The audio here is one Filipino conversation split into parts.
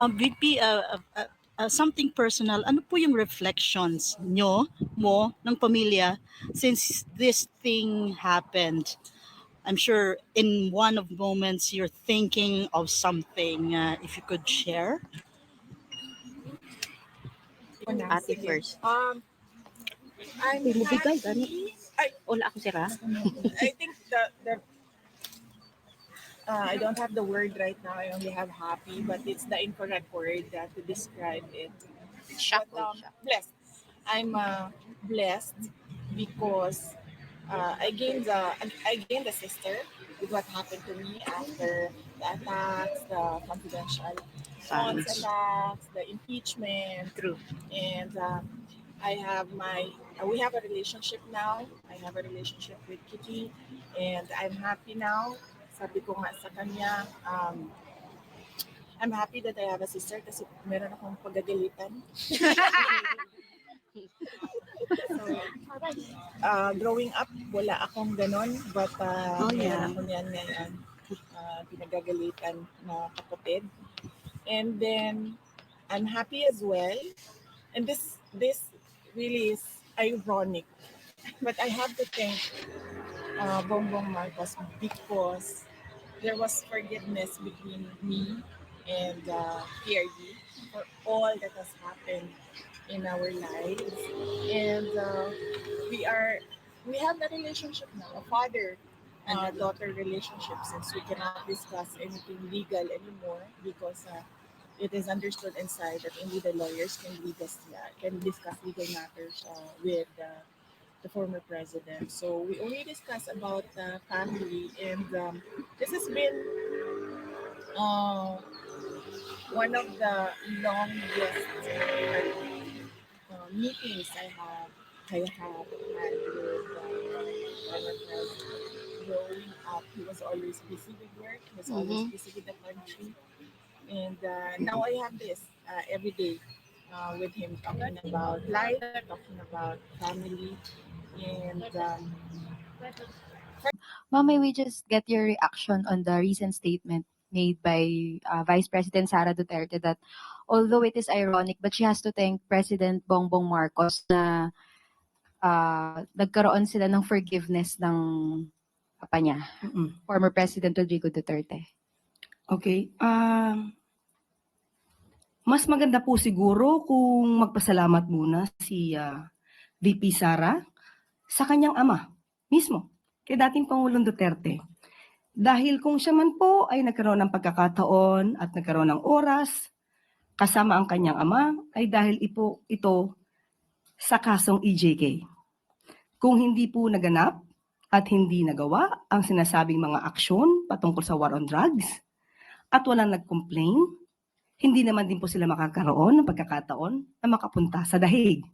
Um, VP, uh, uh, uh, uh, something personal, ano po yung reflections nyo, mo, ng pamilya since this thing happened? I'm sure in one of moments you're thinking of something. Uh, if you could share. Ate first. Um, I'm happy. Wala ako sira. I think that that uh, I don't have the word right now. I only have happy, but it's the incorrect word that to describe it. But, um, blessed. I'm uh, blessed because uh, I gained the I gained a sister with what happened to me after the attacks, the confidential attacks, the impeachment, True. and uh, I have my uh, we have a relationship now. I have a relationship with Kitty, and I'm happy now. Sabi ko nga sa kanya, um, I'm happy that I have a sister kasi meron akong pagagalitan. so, uh, growing up, wala akong ganon, but uh, Oh, meron yeah. ako niyan ngayon. Uh, pinagagalitan na kapatid. And then, I'm happy as well. And this this really is ironic. But I have to thank uh, Bongbong Marcos because there was forgiveness between me and uh, PRD for all that has happened in our lives. And uh, we are we have a relationship now, a father uh, daughter relationship since we cannot discuss anything legal anymore because uh, it is understood inside that only the lawyers can discuss can discuss legal matters uh, with uh, the former president. So we only discuss about uh, family, and um, this has been uh, one of the longest uh, meetings I have I have had with uh, former president. Growing up, he was always busy with work. He was always busy with the country. And uh, now I have this uh, every day uh, with him talking about life, talking about family, and um, Ma'am, may we just get your reaction on the recent statement made by uh, Vice President Sara Duterte that although it is ironic, but she has to thank President Bongbong Marcos na uh, nagkaroon sila ng forgiveness ng apa niya, Mm. former President Rodrigo Duterte. Okay. Um, mas maganda po siguro kung magpasalamat muna si ah, VP Sara sa kanyang ama mismo, kay dating Pangulong Duterte. Dahil kung siya man po ay nagkaroon ng pagkakataon at nagkaroon ng oras kasama ang kanyang ama ay dahil ipo ito sa kasong EJK. Kung hindi po naganap at hindi nagawa ang sinasabing mga aksyon patungkol sa war on drugs, at walang nag-complain, hindi naman din po sila makakaroon ng pagkakataon na makapunta sa dahig.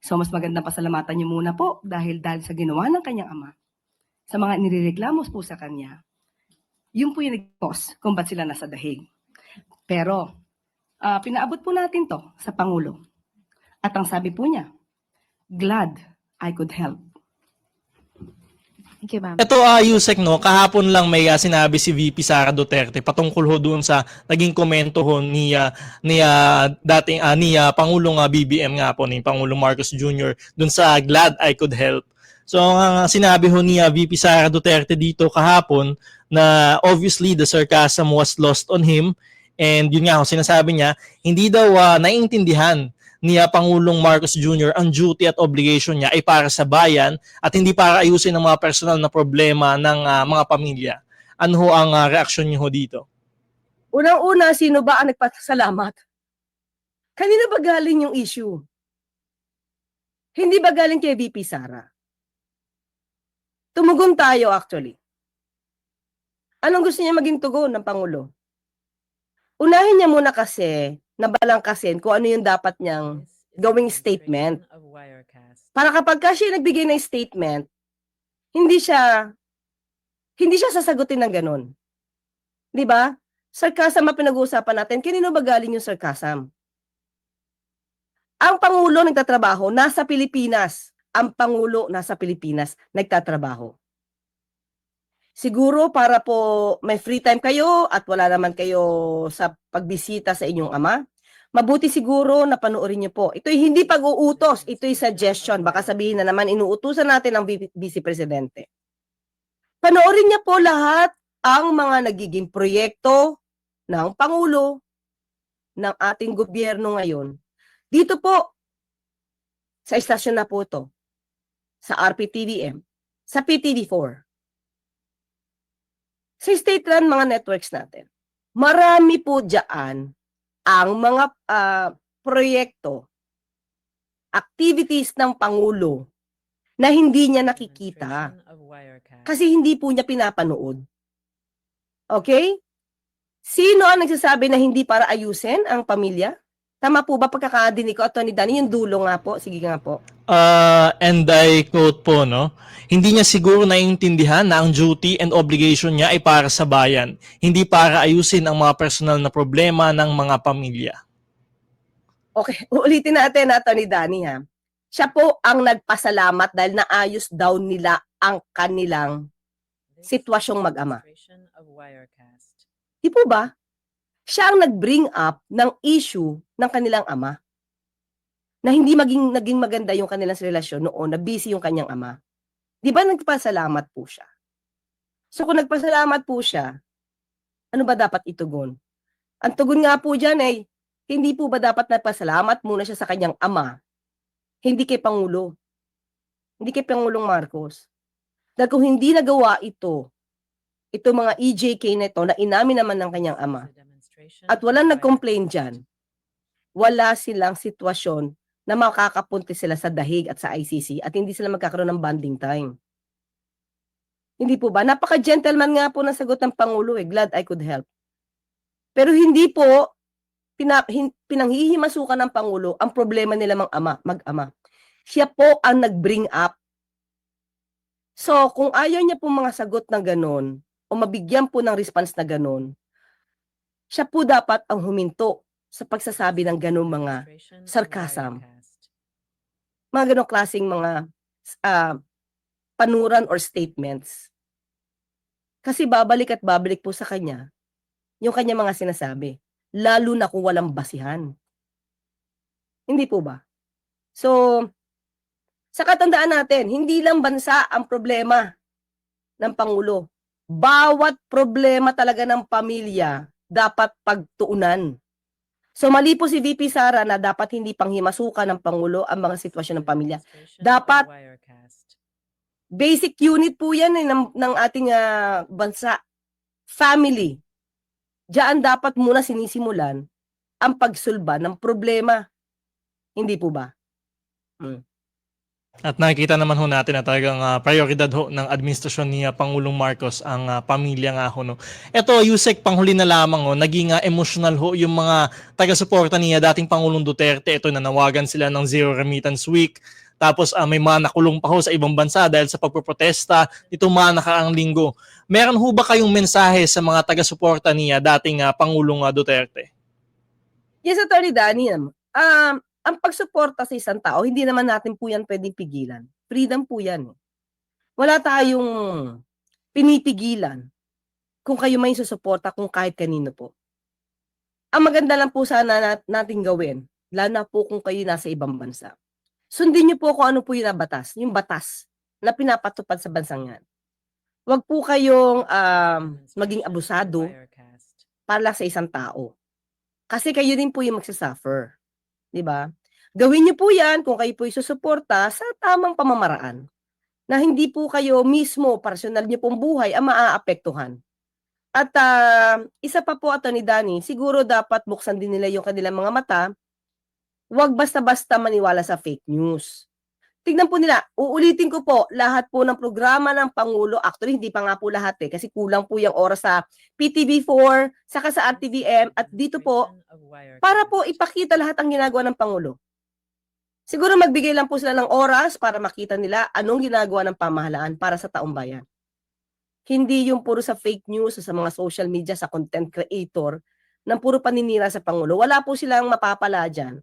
So mas magandang pasalamatan niyo muna po dahil dahil sa ginawa ng kanyang ama, sa mga nirereklamos po sa kanya, yun po yung nag-cause kung ba't sila nasa dahig. Pero, ah, pinaabot po natin to sa Pangulo. At ang sabi po niya, glad I could help. Thank you, ma'am. Ito, uh, Yusek, no, kahapon lang may ah, sinabi si VP Sara Duterte patungkol ho doon sa naging komento ho ni, ah, ni ah, dating ah, ni ah, Pangulong ah, BBM nga po, ni Pangulong Marcos Jr. doon sa Glad I Could Help. So, ang ah, sinabi ho ni ah, VP Sara Duterte dito kahapon na obviously the sarcasm was lost on him and yun nga ho, sinasabi niya, hindi daw ah, naiintindihan ni ah, Pangulong Marcos Jr. ang duty at obligation niya ay para sa bayan at hindi para ayusin ang mga personal na problema ng ah, mga pamilya. Ano ho ang ah, reaksyon niyo ho dito? Unang-una, sino ba ang nagpasalamat? Kanina ba galing yung issue? Hindi ba galing kay VP Sara? Tumugon tayo actually. Anong gusto niya maging tugon ng Pangulo? Unahin niya muna kasi na balangkasin kung ano yung dapat niyang gawing statement. Para kapag ka siya nagbigay ng statement, hindi siya hindi siya sasagutin ng ganun. 'Di ba? Sarcasm ang pinag-uusapan natin. Kanino ba galing yung sarcasm? Ang Pangulo nagtatrabaho nasa Pilipinas. Ang Pangulo nasa Pilipinas nagtatrabaho. Siguro para po may free time kayo at wala naman kayo sa pagbisita sa inyong ama, mabuti siguro na panoorin niyo po. Ito'y hindi pag-uutos, ito'y suggestion. Baka sabihin na naman inuutusan natin ang Vi- Vice Presidente. Panoorin niya po lahat ang mga nagiging proyekto ng Pangulo ng ating gobyerno ngayon. Dito po, sa istasyon na po to, sa RPTVM, sa PTV4, sa state-run mga networks natin. Marami po dyan ang mga ah, proyekto, activities ng Pangulo na hindi niya nakikita kasi hindi po niya pinapanood. Okay? Sino ang nagsasabi na hindi para ayusin ang pamilya? Tama po ba pagkakadinig ko, Atty. Danny? Yung dulo nga po. Sige nga po. Uh, and I quote po, no? Hindi niya siguro naiintindihan na ang duty and obligation niya ay para sa bayan, hindi para ayusin ang mga personal na problema ng mga pamilya. Okay, ulitin natin, Atty. Danny, ha? Siya po ang nagpasalamat dahil naayos daw nila ang kanilang sitwasyong mag-ama. Di po ba? Siya ang nag-bring up ng issue ng kanilang ama na hindi maging naging maganda yung kanilang relasyon noon, na busy yung kanyang ama. Di ba nagpasalamat po siya? So kung nagpasalamat po siya, ano ba dapat itugon? Ang tugon nga po dyan ay, hindi po ba dapat nagpasalamat muna siya sa kanyang ama? Hindi kay Pangulo. Hindi kay Pangulong Marcos. Dahil kung hindi nagawa ito, ito mga EJK na ito na inamin naman ng kanyang ama, at walang nag-complain dyan, wala silang sitwasyon na makakapunti sila sa dahig at sa ICC at hindi sila magkakaroon ng bonding time. Hindi po ba? Napaka-gentleman nga po ng sagot ng Pangulo eh. Glad I could help. Pero hindi po pina, hin, pinanghihimasukan ng Pangulo ang problema nila mang ama, mag-ama. Siya po ang nag-bring up. So, kung ayaw niya po mga sagot na ganon, o mabigyan po ng response na ganon, siya po dapat ang huminto sa pagsasabi ng ganong mga sarcasm. mga ganong klaseng mga ah, panuran or statements. Kasi babalik at babalik po sa kanya yung kanya mga sinasabi. Lalo na kung walang basihan. Hindi po ba? So, sa katandaan natin, hindi lang bansa ang problema ng Pangulo. Bawat problema talaga ng pamilya dapat pagtuunan. So mali po si VP Sara na dapat hindi panghimasukan ng Pangulo ang mga sitwasyon ng pamilya. Dapat basic unit po yan eh, ng, ng ating ah, bansa. Family. Diyan dapat muna sinisimulan ang pagsulba ng problema. Hindi po ba? At nakikita naman ho natin na talagang ah, prioridad ho ng administrasyon ni ah, Pangulong Marcos ang ah, pamilya nga ho. No? Ito, Yusek, panghuli na lamang ho, naging ah, emotional ho yung mga taga-suporta niya dating Pangulong Duterte. Ito, nanawagan sila ng Zero Remittance Week. Tapos ah, may mga nakulong pa ho sa ibang bansa dahil sa pagpoprotesta itong mga nakaraang linggo. Meron ho ba kayong mensahe sa mga taga-suporta niya dating ah, Pangulong ah, Duterte? Yes, Attorney Danny. Um, ang pagsuporta sa isang tao, hindi naman natin po yan pwedeng pigilan. Freedom po yan. eh. Wala tayong pinipigilan kung kayo may susuporta kung kahit kanino po. Ang maganda lang po sana nat- natin gawin, lalo na po kung kayo nasa ibang bansa. Sundin niyo po kung ano po yung batas, yung batas na pinapatupad sa bansang yan. Huwag po kayong um, maging abusado para sa isang tao. Kasi kayo din po yung magsasuffer. 'Di ba? Gawin niyo po 'yan kung kayo po susuporta sa tamang pamamaraan. Na hindi po kayo mismo, personal niyo pong buhay ang maaapektuhan. At ah, isa pa po ato ni Danny, siguro dapat buksan din nila yung kanilang mga mata. Huwag basta-basta maniwala sa fake news. Tignan po nila, uulitin ko po, lahat po ng programa ng Pangulo, actually hindi pa nga po lahat eh, kasi kulang po yung oras sa PTV4, saka sa RTVM, at dito po, para po ipakita lahat ang ginagawa ng Pangulo. Siguro magbigay lang po sila ng oras para makita nila anong ginagawa ng pamahalaan para sa taong bayan. Hindi yung puro sa fake news, sa mga social media, sa content creator, ng puro paninira sa Pangulo. Wala po silang mapapala dyan.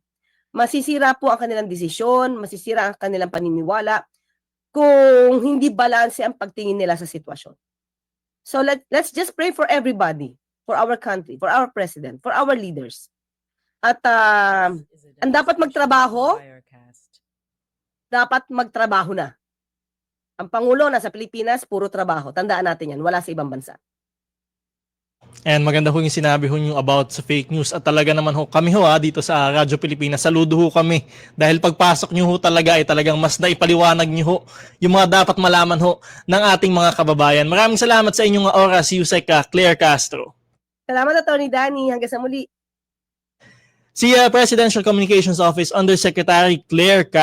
Masisira po ang kanilang desisyon, masisira ang kanilang paniniwala kung hindi balanse ang pagtingin nila sa sitwasyon. So let, let's just pray for everybody, for our country, for our president, for our leaders. At ah, ang dapat magtrabaho, dapat magtrabaho na. Ang Pangulo nasa Pilipinas, puro trabaho. Tandaan natin yan, wala sa ibang bansa. And maganda ho yung sinabi ho yung about sa fake news at talaga naman ho kami ho ha, dito sa Radyo Pilipinas saludo ho kami dahil pagpasok nyo ho talaga ay talagang mas naipaliwanag nyo ho yung mga dapat malaman ho ng ating mga kababayan. Maraming salamat sa inyong oras, Yusek uh, Claire Castro. Salamat, Atty. Danny. Hanggang sa muli. Si uh, Presidential Communications Office Undersecretary Claire Castro